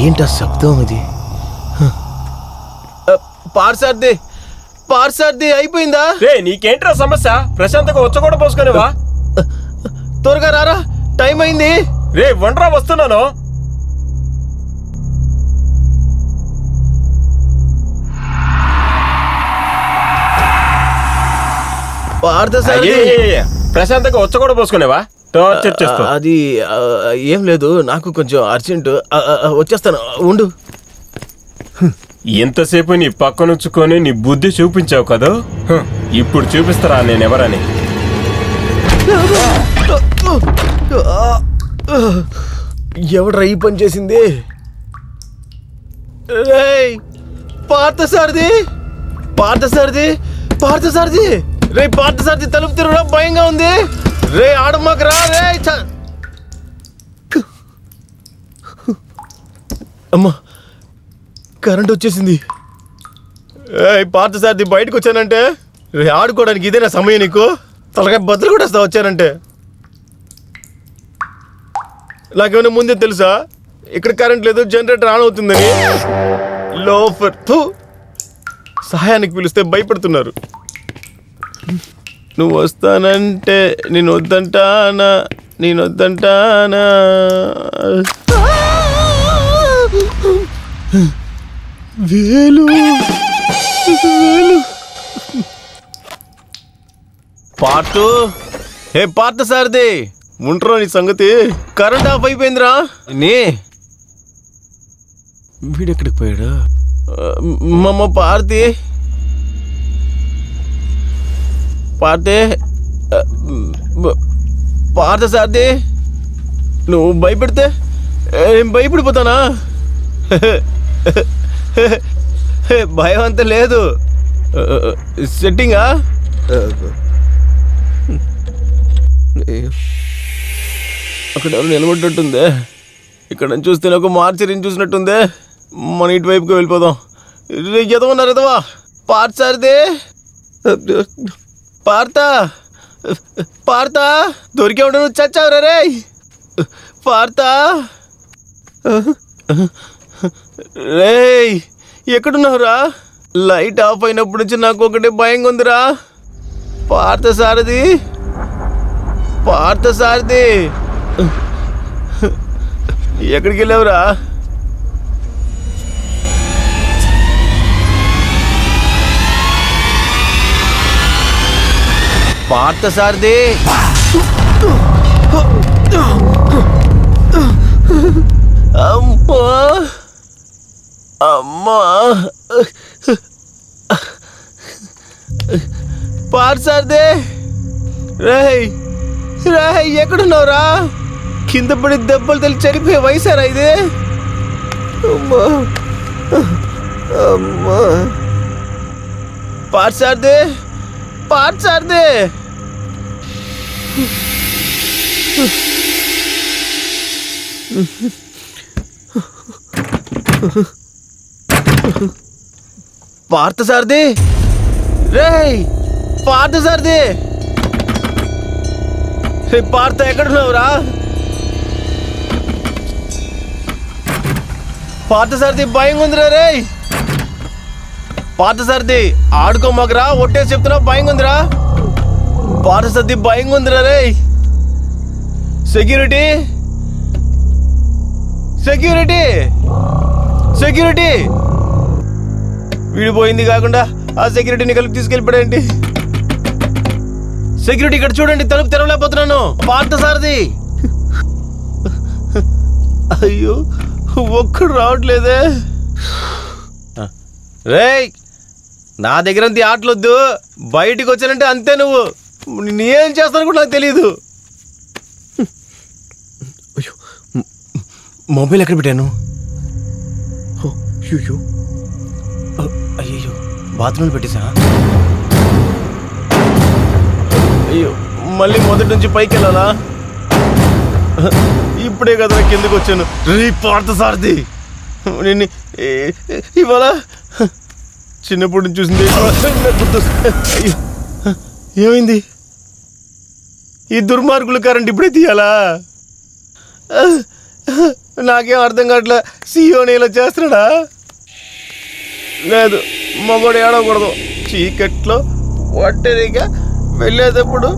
ఏంటా శబ్దం అది? పార్సార్ది పార్సార్ది అయిపోయిందా? రే నీకేంట్రా సమస్య? ప్రశాంతంగా వచ్చ కూడా పోసుకునేవా త్వరగా రారా టైం అయింది. రే వండ్రా వస్తున్నాను. ప్రశాంతంగా వచ్చ కూడా పోసుకునేవా టార్చర్ అది ఏం లేదు నాకు కొంచెం అర్జెంట్ వచ్చేస్తాను. ఉండు. ఎంతసేపు నీ పక్కనుంచుకొని నీ బుద్ధి చూపించావు కదా? ఇప్పుడు చూపిస్తారా నేనెవరని? ఎవడ్రా ఈ పని చేసింది? రేయ్ పార్థసారథి! పార్థసారథి! పార్థసారథి! రే పార్థసారథి తలుపు తిరగడం భయంగా ఉంది. రే ఆడమ్మకు రా రే అమ్మా కరెంట్ వచ్చేసింది. ఏయ్ పార్థసారథి బయటకు వచ్చానంటే? రే ఆడుకోవడానికి ఇదేనా సమయం నీకు? తలకాయ బద్దలు కూడా వస్తా వచ్చానంటే. నాకేమైనా ముందే తెలుసా? ఇక్కడ కరెంట్ లేదు జనరేటర్ ఆన్ అవుతుందని. లోఫర్ సహాయానికి పిలిస్తే భయపడుతున్నారు. నువ్వు వస్తానంటే నేను వద్దంటానా నేను వద్దంటానా వేలు వేలు. పార్టు ఏ పార్ట్ సార్ది ఉంటరా నీ సంగతి. కరెంట్ ఆఫ్ అయిపోయిందిరా. నీ? వీడెక్కడికి పోయాడు? మమ్మ పార్తి. పార్థే పార్త సార్ది నువ్వు భయపెడితే నేను భయపడిపోతానా? భయం అంత లేదు సెట్టింగా? అక్కడ ఎవరు నిలబడ్డట్టుందే. ఇక్కడ నుంచి చూస్తే ఒక మార్చరిని చూసినట్టుందే. మన ఇటువైపుకి వెళ్ళిపోదాం. ఎదవన్నారు ఎదవా? పార్చారిదే పార్త పార్త దొరికే ఉండను చచ్చావురా రే పార్త. రేయ్ ఎక్కడున్నావురా? లైట్ ఆఫ్ అయినప్పటి నుంచి నాకు ఒకటే భయంగా ఉందిరా. పార్థ సారది పార్థ సారథి. ఎక్కడికి వెళ్ళావురా? పార్థ సార్దే అమ్మా! అమ్మా! పార్సార్దే రేయ్! రేయ్ ఎక్కడున్నావురా? కింద పడి దెబ్బలు తెలి చనిపోయే వయసారా ఇది? అమ్మా! అమ్మా! పార్సార్దే పార్సార్దే పార్థసారథి! రేయ్! పార్థసారథి! రే పార్థ ఎక్కడున్నావురా? పార్థసారథి భయం ఉందిరా రేయ్ పార్థసారథి ఆడుకోమగరా ఒట్టేసి చెప్తున్నావు భయం ఉందిరా పార్థసారథి భయంగా ఉందిరా రే. సెక్యూరిటీ. సెక్యూరిటీ. సెక్యూరిటీ. వీడిపోయింది కాకుండా ఆ సెక్యూరిటీని కలిపి తీసుకెళ్ళిపోయాడండి సెక్యూరిటీ ఇక్కడ చూడండి తలుపు తెరవలేకపోతున్నాను. పార్థ సారది. అయ్యో ఒక్కడు రావట్లేదే. రేయ్ నా దగ్గర ఆటలొద్దు. బయటికి వచ్చానంటే అంతే నువ్వు. నేనేం చేస్తాను కూడా నాకు తెలియదు అయ్యో మొబైల్ ఎక్కడ పెట్టాను? అయ్యో అ- అయ్యయ్యో బాత్రూంలో పెట్టేసా అయ్యో మళ్ళీ మొదటి నుంచి పైకి వెళ్ళాలా? ఇప్పుడే కదా కిందకు వచ్చాను. రీ నిన్ను ఏ- ఇవాళ? చిన్నప్పటి నుంచి చూసింది. అయ్యో. ఏమైంది? ఈ దుర్మార్గుల కరెంట్ ఇప్పుడే తీయాలా? నాకేం అర్థం కావట్లే సీఓని ఇలా చేస్తున్నాడా? లేదు మగోడు ఏడవకూడదు. చీకట్లో ఒంటరిగా వెళ్ళేటప్పుడు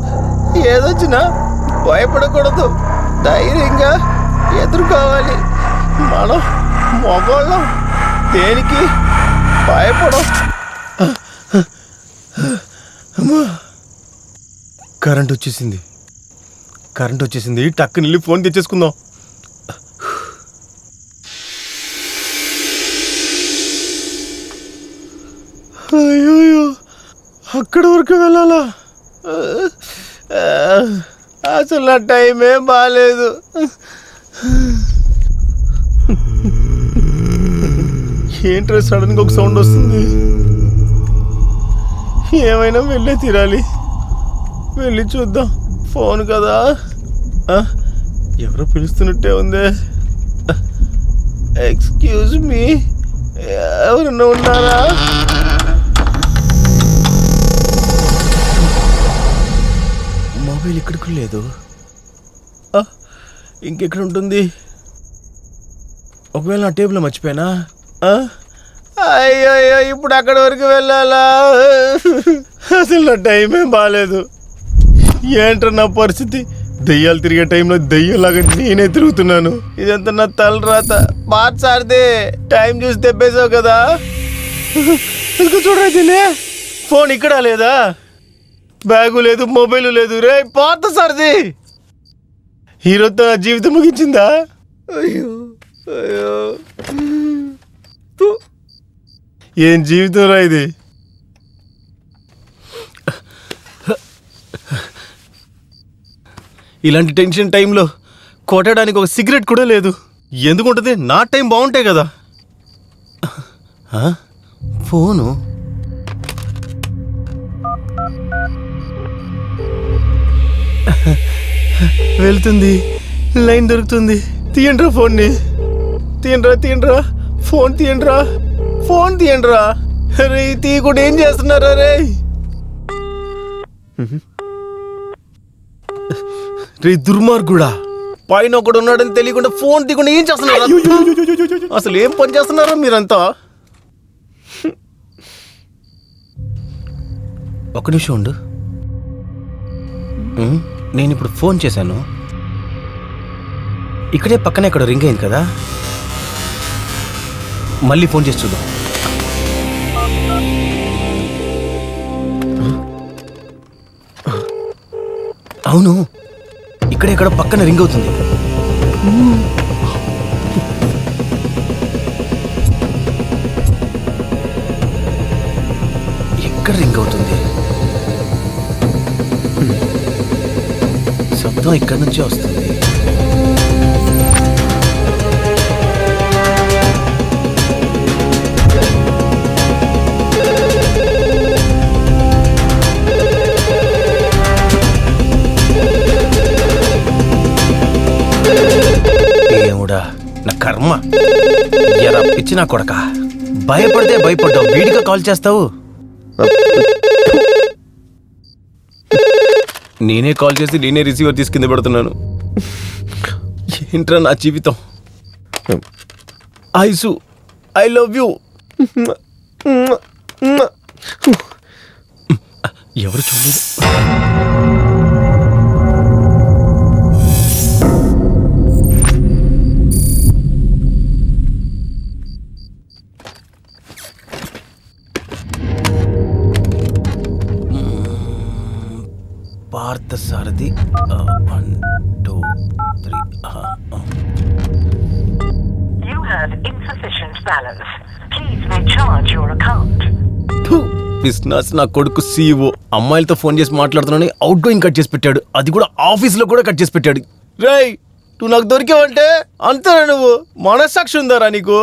ఏదొచ్చినా భయపడకూడదు. ధైర్యంగా ఎదుర్కోవాలి. మనం మగోళ్ళం. దేనికి భయపడం? అమ్మా. కరెంట్ వచ్చేసింది. కరెంట్ వచ్చేసింది. టక్కుని వెళ్ళి ఫోన్ తెచ్చేసుకుందాం. అయ్యో అక్కడి వరకు వెళ్ళాలా? అసలు నా టైం ఏం బాగాలేదు ఏంట్రా సడన్గా ఒక సౌండ్ వస్తుంది? ఏమైనా వెళ్ళే తీరాలి. వెళ్ళి చూద్దాం. ఫోన్ కదా. ఎవరో పిలుస్తున్నట్టే ఉందే. Excuse me. ఎవరన్నా ఉన్నారా? మొబైల్ ఇక్కడికి లేదు. ఇంకెక్కడ ఉంటుంది? ఒకవేళ నా టేబుల్ మర్చిపోయానా? అయ్యో అయ్యో ఇప్పుడు అక్కడి వరకు వెళ్ళాలా? అసలు నా టైం ఏం బాగాలేదు ఏంట్రా నా పరిస్థితి? దెయ్యాలు తిరిగే టైంలో దెయ్యంలాగా నేనే తిరుగుతున్నాను. ఇదంతా నా తల రాత మార్చారితే టైం చూసి తెప్పేసావు కదా. ఇంకా చూడరా దీన్ని ఫోన్ ఇక్కడ లేదా? బ్యాగు లేదు మొబైల్ లేదు. రే పాత సర్ది. హీరోతో నా జీవితం ముగించిందా? అయ్యో అయ్యో. ఏం జీవితం రా ఇది? ఇలాంటి టెన్షన్ టైంలో కొట్టడానికి ఒక సిగరెట్ కూడా లేదు. ఎందుకుంటుంది నా టైం బాగుంటాయి కదా. ఫోను? వెళ్తుంది. లైన్ దొరుకుతుంది. తీయండిరా ఫోన్ని. తీయండిరా తీయండిరా. ఫోన్ తీయండిరా. ఫోన్ తీయండిరా. రే తీయకుండా ఏం చేస్తున్నారా? రే రే దుర్మార్గుడా. పైన ఒకడు ఉన్నాడని తెలియకుండా ఫోన్ దిగుండా ఏం చేస్తున్నారు? అసలు ఏం పని చేస్తున్నారా మీరంతా ఒక నిమిషం ఉండు నేను ఇప్పుడు ఫోన్ చేశాను ఇక్కడే పక్కనే ఇక్కడ రింగ్ అయింది కదా మళ్ళీ ఫోన్ చేసి చూద్దాం అవును ఇక్కడ ఇక్కడ పక్కన రింగ్ అవుతుంది. ఎక్కడ రింగ్ అవుతుంది? శబ్దం ఇక్కడి నుంచే వస్తుంది. కర్మ. ఎరా పిచ్చి నా కొడక. భయపడితే భయపడ్డావు. వీడిగా కాల్ చేస్తావు. నేనే కాల్ చేసి నేనే రిసీవర్ తీసి కింద పెడుతున్నాను. ఏంట్రా నా జీవితం? Ice I love you. Partha Sarathi one two three You have insufficient balance. Please recharge your account. Business నా కొడుకు సీఈఓ అమ్మాయిలతో ఫోన్ చేసి మాట్లాడుతున్నాను అవుట్ గోయింగ్ కట్ చేసి పెట్టాడు. అది కూడా ఆఫీస్లో కూడా కట్ చేసి పెట్టాడు. రేయ్ నువ్వు నాకు దొరికావంటే అంతేనా నువ్వు? మనస్సాక్షి ఉందారా నీకు?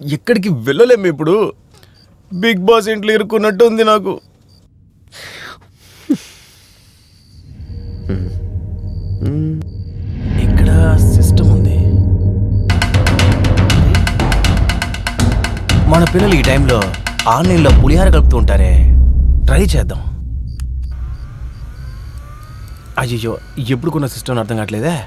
ఎక్కడికి వెళ్ళలేము ఇప్పుడు? బిగ్ బాస్ ఇంట్లో ఇరుక్కున్నట్టు ఉంది నాకు. ఇక్కడ సిస్టమ్ ఉంది. మన పిల్లలు ఈ టైంలో ఆన్లైన్లో పులిహార కలుపుతూ ఉంటారే. ట్రై చేద్దాం. అయ్యో ఎప్పుడు కొన్న సిస్టమ్ అర్థం కావట్లేదే?